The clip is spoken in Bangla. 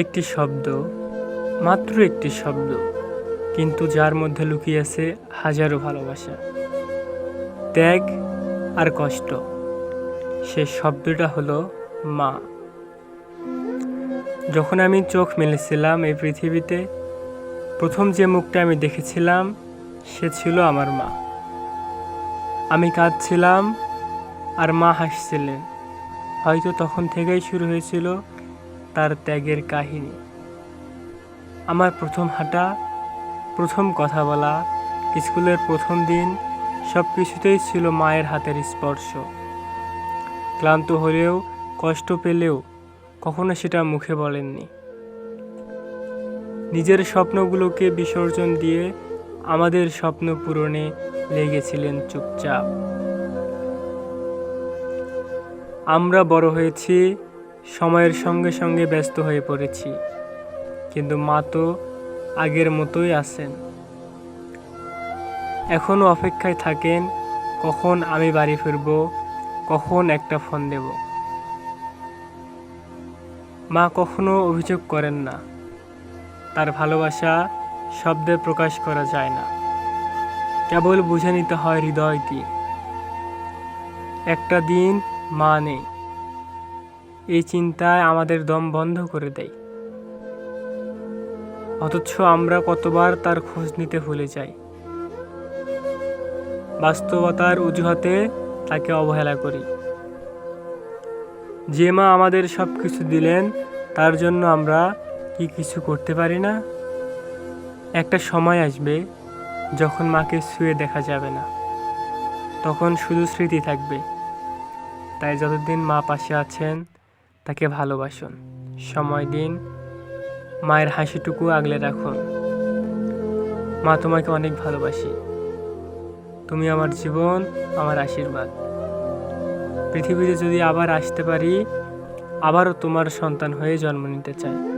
একটি শব্দ, মাত্র একটি শব্দ, কিন্তু যার মধ্যে লুকিয়ে আছে হাজারো ভালোবাসা। ত্যাগ আর কষ্ট, সে শব্দটা হলো মা। যখন আমি চোখ মেলেছিলাম এই পৃথিবীতে, প্রথম যে মুখটা আমি দেখেছিলাম, সে ছিল আমার মা। আমি কাঁদছিলাম আর মা হাসছিলেন। হয়তো তখন থেকেই শুরু হয়েছিল তার ত্যাগের কাহিনী। আমার প্রথম হাঁটা, প্রথম কথা বলা, স্কুলের প্রথম দিন সব কিছুতেই ছিল মায়ের হাতের স্পর্শ। ক্লান্ত হলেও, কষ্ট পেলেও কখনো সেটা মুখে বলেননি। নিজের স্বপ্নগুলোকে বিসর্জন দিয়ে আমাদের স্বপ্ন পূরণে লেগেছিলেন চুপচাপ। আমরা বড় হয়েছি সময়ের সঙ্গে সঙ্গে ব্যস্ত হয়ে পড়েছি। কিন্তু মা তো আগের মতোই আছেন। এখনও অপেক্ষায় থাকেন, কখন আমি বাড়ি ফিরব, কখন একটা ফোন দেব। মা কখনো অভিযোগ করেন না। তার ভালোবাসা শব্দে প্রকাশ করা যায় না। কেবল বুঝে নিতে হয় হৃদয় দিয়ে একটা দিন মা নেই। এই চিন্তায় আমাদের দম বন্ধ করে দেয়। অথচ আমরা কতবার তার খোঁজ নিতে ভুলে যাই। বাস্তবতার অজুহাতে তাকে অবহেলা করি। যে মা আমাদের সব কিছু দিলেন, তার জন্য আমরা কি কিছু করতে পারি না? একটা সময় আসবে যখন মাকে শুয়ে দেখা যাবে না। তখন শুধু স্মৃতি থাকবে। তাই যতদিন মা পাশে আছেন তাকে ভালোবাসুন। সময় দিন, মায়ের হাসিটুকু আগলে রাখুন। মা, তোমাকে অনেক ভালোবাসি। তুমি আমার জীবন, আমার আশীর্বাদ। পৃথিবীতে যদি আবার আসতে পারি, আবারও তোমার সন্তান হয়ে জন্ম নিতে চাই।